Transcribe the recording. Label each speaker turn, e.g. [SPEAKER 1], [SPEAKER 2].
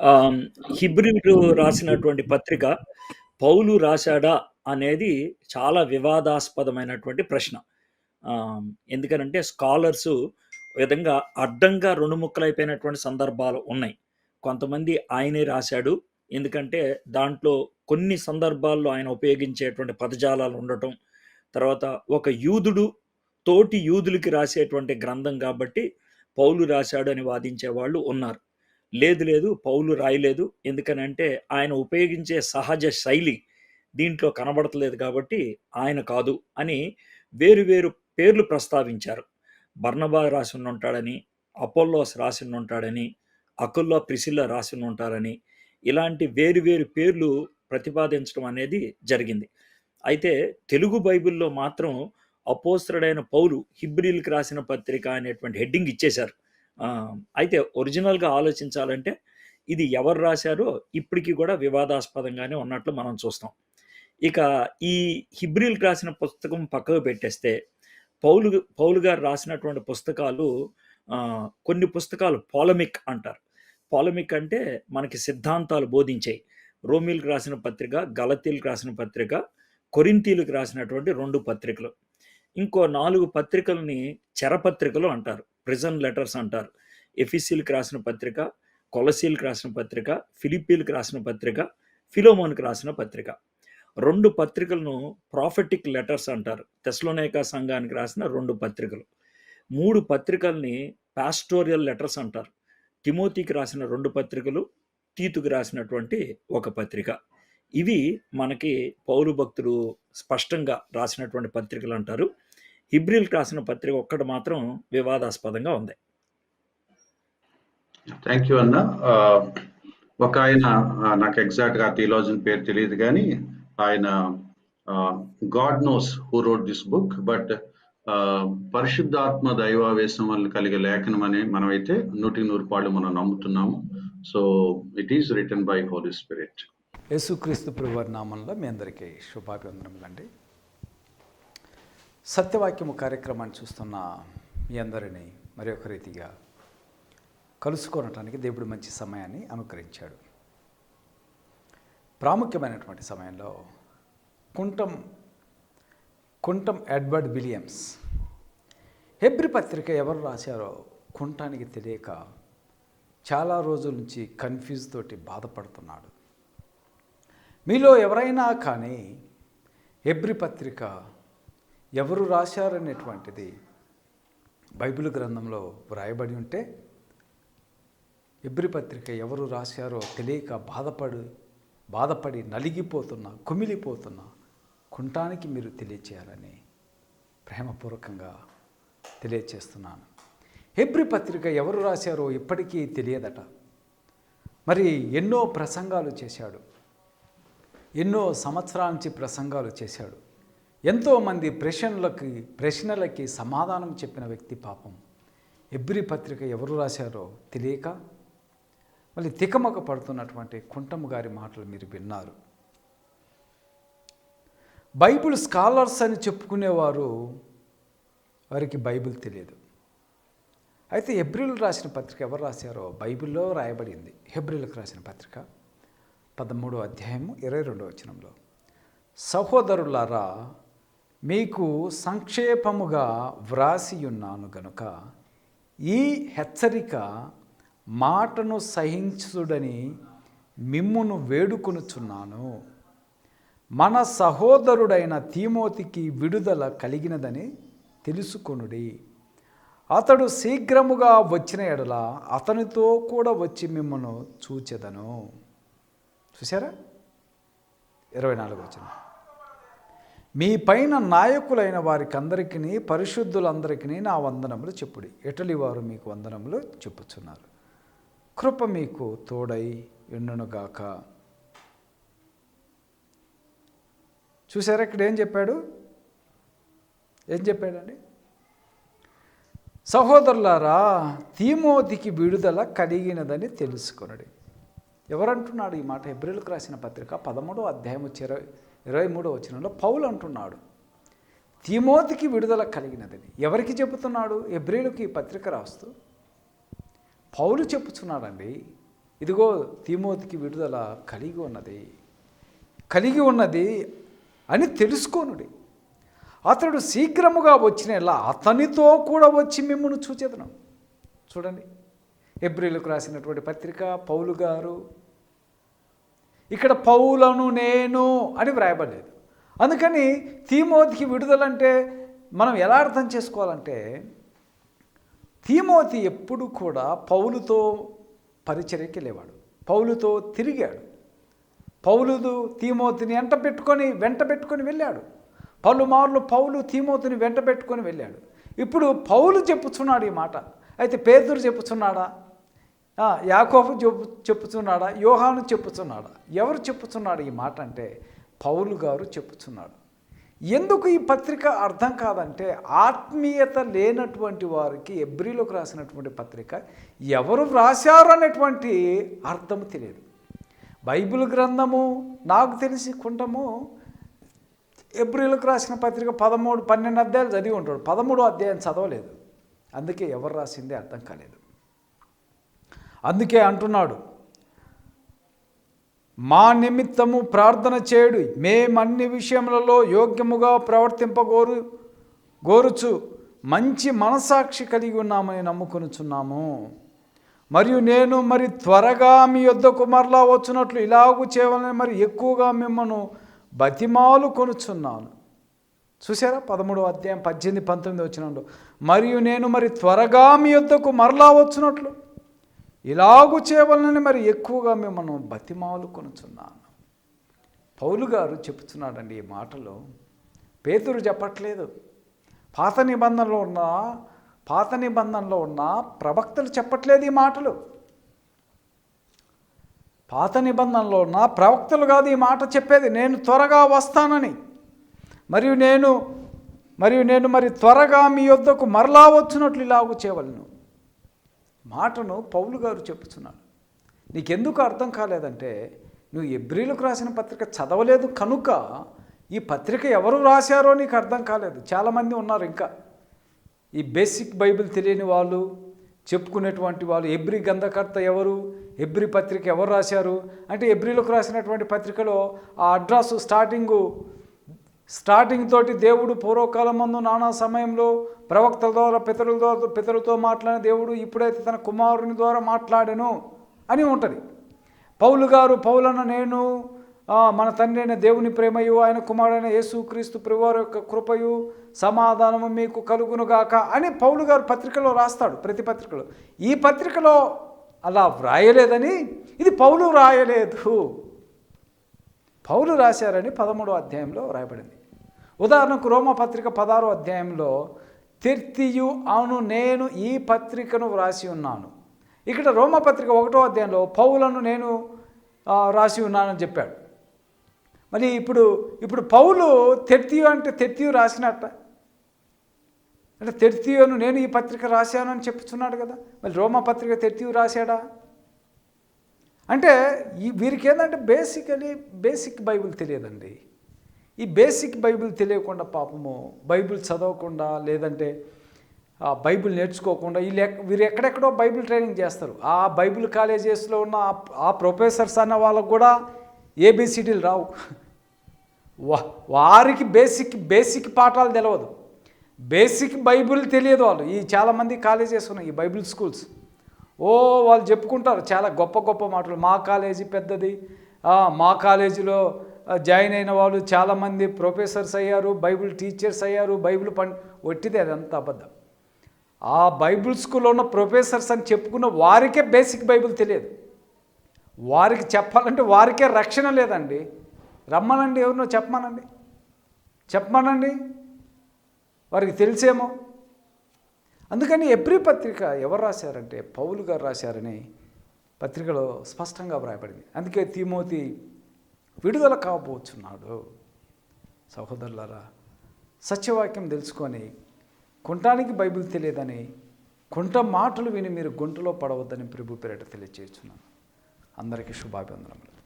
[SPEAKER 1] ఆహ్, హిబ్రిలు రాసినటువంటి పత్రిక పౌలు రాశాడా అనేది చాలా వివాదాస్పదమైనటువంటి ప్రశ్న. ఎందుకనంటే స్కాలర్సు విధంగా అడ్డంగా రెండు ముక్కలైపోయినటువంటి సందర్భాలు ఉన్నాయి. కొంతమంది ఆయనే రాశాడు. ఎందుకంటే దాంట్లో కొన్ని సందర్భాల్లో ఆయన ఉపయోగించేటువంటి పదజాలాలు ఉండటం. తర్వాత ఒక యూదుడు తోటి యూదులకి రాసేటువంటి గ్రంథం కాబట్టి పౌలు రాశాడు అని వాదించే వాళ్ళు ఉన్నారు. లేదు లేదు పౌలు రాయలేదు. ఎందుకనంటే ఆయన ఉపయోగించే సహజ శైలి దీంట్లో కనబడతలేదు కాబట్టి ఆయన కాదు అని వేరు వేరు పేర్లు ప్రస్తావించారు. బర్నబా ఉంటాడని అపోల్లోస్ రాసుండుంటాడని, అకుల్లా, ప్రిసిల్లా రాసుండుంటారని ఇలాంటి వేరు వేరు పేర్లు ప్రతిపాదించడం అనేది జరిగింది. అయితే తెలుగు బైబిల్‌లో మాత్రం అపోస్త్రుడైన పౌలు హిబ్రిల్కి రాసిన పత్రిక అనేటువంటి హెడ్డింగ్ ఇచ్చేశారు. అయితే ఒరిజినల్‌గా ఆలోచించాలంటే ఇది ఎవరు రాశారో ఇప్పటికి కూడా వివాదాస్పదంగానే ఉన్నట్లు మనం చూస్తాం. ఇక ఈ హిబ్రిల్ రాసిన పుస్తకం పక్కకు పెట్టేస్తే పౌలు పౌలు గారు రాసినటువంటి పుస్తకాలు కొన్ని పుస్తకాలు పాలమిక్ అంటారు. పాలమిక్ అంటే మనకి సిద్ధాంతాలు బోధించాయి రోమిల్కి రాసిన పత్రిక, గలతీలకు రాసిన పత్రిక, కొరింతీలకు రాసినటువంటి రెండు పత్రికలు. ఇంకో నాలుగు పత్రికల్ని చెరపత్రికలు అంటారు. ప్రిజన్ లెటర్స్ అంటారు. ఎఫెసీయులకి రాసిన పత్రిక, కొలస్సీయులకి రాసిన పత్రిక, ఫిలిప్పీయులకి రాసిన పత్రిక, ఫిలోమోన్కి రాసిన పత్రిక. రెండు పత్రికలను ప్రాఫెటిక్ లెటర్స్ అంటారు. తెస్లోనేకా సంఘానికి రాసిన రెండు పత్రికలు. మూడు పత్రికల్ని పాస్టోరియల్ లెటర్స్ అంటారు. తిమోతికి రాసిన రెండు పత్రికలు, తీతుకు రాసినటువంటి ఒక పత్రిక. ఇవి మనకి పౌలు భక్తులు స్పష్టంగా రాసినటువంటి పత్రికలు అంటారు హిబ్రిల్ రాసిన పత్రిక ఒక్కటి మాత్రం వివాదాస్పదంగా ఉంది.
[SPEAKER 2] థ్యాంక్ యూ అన్న. ఒక ఆయన నాకు ఎగ్జాక్ట్‌గా ఆ పేరు తెలియదు కానీ ఆయన God knows who wrote this book. But పరిశుద్ధాత్మ దైవావేశం వల్ల కలిగే లేఖనం అని మనమైతే 100కి 100 మనం నమ్ముతున్నాము. So, it is written by holy spirit.
[SPEAKER 3] యేసుక్రీస్తు ప్రభువారి నామంలో మీ అందరికీ శుభాభివందనములండి. సత్యవాక్యము కార్యక్రమాన్ని చూస్తున్న మీ అందరినీ మరి ఒక రీతిగా కలుసుకోవటానికి దేవుడు మంచి సమయాన్ని అనుగ్రహించాడు. ప్రాముఖ్యమైనటువంటి సమయంలో కుంటం కుంటం ఎడ్వర్డ్ విలియమ్స్ హెబ్రి పత్రిక ఎవరు రాశారో కుంటానికి తెలియక చాలా రోజుల నుంచి కన్ఫ్యూజ్ తోటి బాధపడుతున్నాడు. మీలో ఎవరైనా కానీ ఎబ్రి పత్రిక ఎవరు రాశారనేటువంటిది బైబిల్ గ్రంథంలో వ్రాయబడి ఉంటే ఎబ్రి పత్రిక ఎవరు రాశారో తెలియక బాధపడి బాధపడి నలిగిపోతున్నా కుమిలిపోతున్నా కుంటానికి మీరు తెలియచేయాలని ప్రేమపూర్వకంగా తెలియచేస్తున్నాను. ఎబ్రి పత్రిక ఎవరు రాశారో ఇప్పటికీ తెలియదట. మరి ఎన్నో ప్రసంగాలు చేశాడు. ఎన్నో సంవత్సరాల నుంచి ప్రసంగాలు చేశాడు. ఎంతోమంది ప్రశ్నలకి ప్రశ్నలకి సమాధానం చెప్పిన వ్యక్తి పాపం ఎబ్రి పత్రిక ఎవరు రాశారో తెలియక మళ్ళీ తికమక పడుతున్నటువంటి కుంటము గారి మాటలు మీరు విన్నారు. బైబిల్ స్కాలర్స్ అని చెప్పుకునేవారు వారికి బైబిల్ తెలియదు. అయితే ఎబ్రిల్ రాసిన పత్రిక ఎవరు రాశారో బైబిల్‌లో రాయబడింది. హెబ్రిల్కి రాసిన పత్రిక 13 అధ్యాయము 22 వచనంలో సహోదరులారా మీకు సంక్షేపముగా వ్రాసియున్నాను గనుక ఈ హెచ్చరిక మాటను సహించుడని మిమ్మును వేడుకొనుచున్నాను. మన సహోదరుడైన తీమోతికి విడుదల కలిగినదని తెలుసుకొనుడి. అతడు శీఘ్రముగా వచ్చిన ఎడల అతనితో కూడా వచ్చి మిమ్మను చూచెదను. చూసారా? 24 వచనం. మీ పైన నాయకులైన వారికి అందరికీ పరిశుద్ధులందరికీ నా వందనములు చెప్పుడి. ఇటలీ వారు మీకు వందనములు చెప్పుచున్నారు. కృప మీకు తోడై ఎండునుగాక చూసారా ఇక్కడ ఏం చెప్పాడు? ఏం చెప్పాడండి? సహోదరులారా తీమోతికి విడుదల కలిగినదని తెలుసుకున్నాడు ఎవరంటున్నాడు ఈ మాట? ఎబ్రిల్కు రాసిన పత్రిక 13 అధ్యాయం ఇరవై 23 వచనంలో పౌలు అంటున్నాడు. తిమోతికి విడుదల కలిగినదని. ఎవరికి చెబుతున్నాడు? హెబ్రీయులకు ఈ పత్రిక రాస్తూ పౌలు చెప్పుచున్నాడండి. ఇదిగో తిమోతికి విడుదల కలిగి ఉన్నది కలిగి ఉన్నది అని తెలుసుకోనుడి అతడు శీఘ్రముగా వచ్చినలా అతనితో కూడా వచ్చి మిమ్మల్ని చూచేదను చూడండి ఎబ్రిలకు రాసినటువంటి పత్రిక పౌలు గారు ఇక్కడ పౌలను నేను అని వ్రాయబడలేదు. అందుకని తీమోతికి విడుదలంటే మనం ఎలా అర్థం చేసుకోవాలంటే తీమోతి ఎప్పుడు కూడా పౌలుతో పరిచర్యకి వెళ్ళేవాడు పౌలుతో తిరిగాడు. పౌలుదు తీమోతిని వెంట పెట్టుకొని వెంట పెట్టుకొని వెళ్ళాడు. పలుమార్లు పౌలు తీమోతిని వెంట పెట్టుకొని వెళ్ళాడు. ఇప్పుడు పౌలు చెప్పుచున్నాడు ఈ మాట. అయితే పేదరు చెప్పుచున్నాడా? యాకోబు చెప్పు చెప్పుచున్నాడా? యోహాను చెప్పుచున్నాడా? ఎవరు చెప్పుచున్నాడు ఈ మాట అంటే పౌలు గారు చెప్పుచున్నాడు. ఎందుకు ఈ పత్రిక అర్థం కాదంటే ఆత్మీయత లేనటువంటి వారికి ఎబ్రిలోకి రాసినటువంటి పత్రిక ఎవరు వ్రాశారు అనేటువంటి అర్థం తెలియదు. బైబిల్ గ్రంథము నాకు తెలిసి కుండము ఎబ్రిలకు రాసిన పత్రిక పదమూడు పన్నెండు అధ్యాయాలు చదివి ఉంటాడు. పదమూడు అధ్యాయం చదవలేదు. అందుకే ఎవరు రాసిందే అర్థం కాలేదు. అందుకే అంటున్నాడు మా నిమిత్తము ప్రార్థన చేయుడు మేమన్ని విషయములలో యోగ్యముగా ప్రవర్తింపగోరు గోరుచు మంచి మనసాక్షి కలిగి ఉన్నామని నమ్ముకొనుచున్నాము. మరియు నేను మరి త్వరగా మీ యొద్దకు మరలా వచ్చినట్లు ఇలాగూ చేయవాలని మరి ఎక్కువగా మిమ్మల్ని బతిమాలు కొనుచున్నాను. చూసారా పదమూడవ అధ్యాయం పద్దెనిమిది పంతొమ్మిది వచ్చినట్లు మరియు నేను మరి త్వరగా మీ యొద్దకు మరలా వచ్చినట్లు ఇలాగు చేయవలనని మరి ఎక్కువగా మిమ్మల్ని బతిమాలు కొనుచున్నాను. పౌలు గారు చెప్తున్నాడండి ఈ మాటలు పేతురు చెప్పట్లేదు. పాత నిబంధనలో ఉన్న పాత నిబంధనలో ఉన్న ప్రవక్తలు చెప్పట్లేదు ఈ మాటలు. పాత నిబంధనలో ఉన్న ప్రవక్తలు కాదు ఈ మాట చెప్పేది నేను త్వరగా వస్తానని. మరియు నేను మరియు నేను మరి త్వరగా మీ యొద్దకు మరలా వచ్చినట్లు ఇలాగూ చేయవలను. మాటను పౌలు గారు చెప్పుచున్నాడు నీకెందుకు అర్థం కాలేదంటే నువ్వు ఎబ్రిలకు రాసిన పత్రిక చదవలేదు కనుక ఈ పత్రిక ఎవరు రాశారో నీకు అర్థం కాలేదు. చాలామంది ఉన్నారు ఇంకా. ఈ బేసిక్ బైబిల్ తెలియని వాళ్ళు చెప్పుకునేటువంటి వాళ్ళు ఎబ్రి గంధకర్త ఎవరు ఎబ్రి పత్రిక ఎవరు రాశారు? అంటే ఎబ్రిలకు రాసినటువంటి పత్రికలో ఆ అడ్రస్ స్టార్టింగు స్టార్టింగ్ తోటి దేవుడు పూర్వకాలం ముందు నానా సమయంలో ప్రవక్తల ద్వారా పితరుల ద్వారా పితరులతో మాట్లాడిన దేవుడు ఇప్పుడైతే తన కుమారుని ద్వారా మాట్లాడాను అని ఉంటుంది. పౌలు గారు పౌలన్న నేను మన తండ్రి అయిన దేవుని ప్రేమయు ఆయన కుమారుడైన యేసుక్రీస్తు ప్రభువారి యొక్క కృపయు సమాధానము మీకు కలుగునుగాక అని పౌలు గారు పత్రికలో రాస్తాడు ప్రతి పత్రికలో. ఈ పత్రికలో అలా వ్రాయలేదని ఇది పౌలు వ్రాయలేదు పౌలు రాశారని పదమూడో అధ్యాయంలో రాయబడింది ఉదాహరణకు రోమ పత్రిక పదారో అధ్యాయంలో తిర్తియు అవును నేను ఈ పత్రికను వ్రాసి ఉన్నాను. ఇక్కడ రోమ పత్రిక ఒకటో అధ్యాయంలో పౌలను నేను రాసి ఉన్నానని చెప్పాడు. మరి ఇప్పుడు ఇప్పుడు పౌలు తెర్తియు అంటే తెర్తియు రాసినట్ట. అంటే తెర్తియును నేను ఈ పత్రిక రాశాను అని చెప్తున్నాడు కదా. మరి రోమ పత్రిక తెర్తియు రాశాడా? అంటే ఈ వీరికి ఏంటంటే బేసికలీ బేసిక్ బైబిల్ తెలియదండి. ఈ బేసిక్ బైబిల్ తెలియకుండా పాపము బైబిల్ చదవకుండా లేదంటే బైబిల్ నేర్చుకోకుండా వీళ్ళు వీరు ఎక్కడెక్కడో బైబిల్ ట్రైనింగ్ చేస్తారు. ఆ బైబిల్ కాలేజెస్లో ఉన్న ఆ- ప్రొఫెసర్స్ అన్న వాళ్ళకు కూడా ఏబిసిడీలు రావు. వా- వారికి బేసిక్ బేసిక్ పాఠాలు తెలియదు బేసిక్ బైబిల్ తెలియదు వాళ్ళు. ఈ చాలామంది కాలేజెస్ ఉన్నాయి ఈ బైబిల్ స్కూల్స్. ఓ వాళ్ళు చెప్పుకుంటారు చాలా గొప్ప గొప్ప మాటలు. మా కాలేజీ పెద్దది. మా కాలేజీలో జాయిన్ అయిన వాళ్ళు చాలామంది ప్రొఫెసర్స్ అయ్యారు బైబిల్ టీచర్స్ అయ్యారు బైబిల్ పం ఒట్టిదే అదంతా అబద్ధం. ఆ బైబిల్ స్కూల్లో ఉన్న ప్రొఫెసర్స్ అని చెప్పుకున్న వారికే బేసిక్ బైబిల్ తెలియదు. వారికి చెప్పాలంటే వారికే రక్షణ లేదండి. రమ్మనండి ఎవరినో చెప్పమనండి. చెప్పమనండి. వారికి తెలిసేమో. అందుకని ఎబ్రి పత్రిక ఎవరు రాశారంటే పౌలు గారు రాశారని పత్రికలో స్పష్టంగా వ్రాయబడింది. అందుకే తిమోతి విడుదల కాబోచున్నాడు. సహోదరులారా సత్యవాక్యం తెలుసుకొని కుంటానికి బైబిల్ తెలియదని కుంట మాటలు విని మీరు గుంటలో పడవద్దని ప్రభు పేరిట తెలియచేస్తున్నాను. అందరికీ శుభాభివందనములు.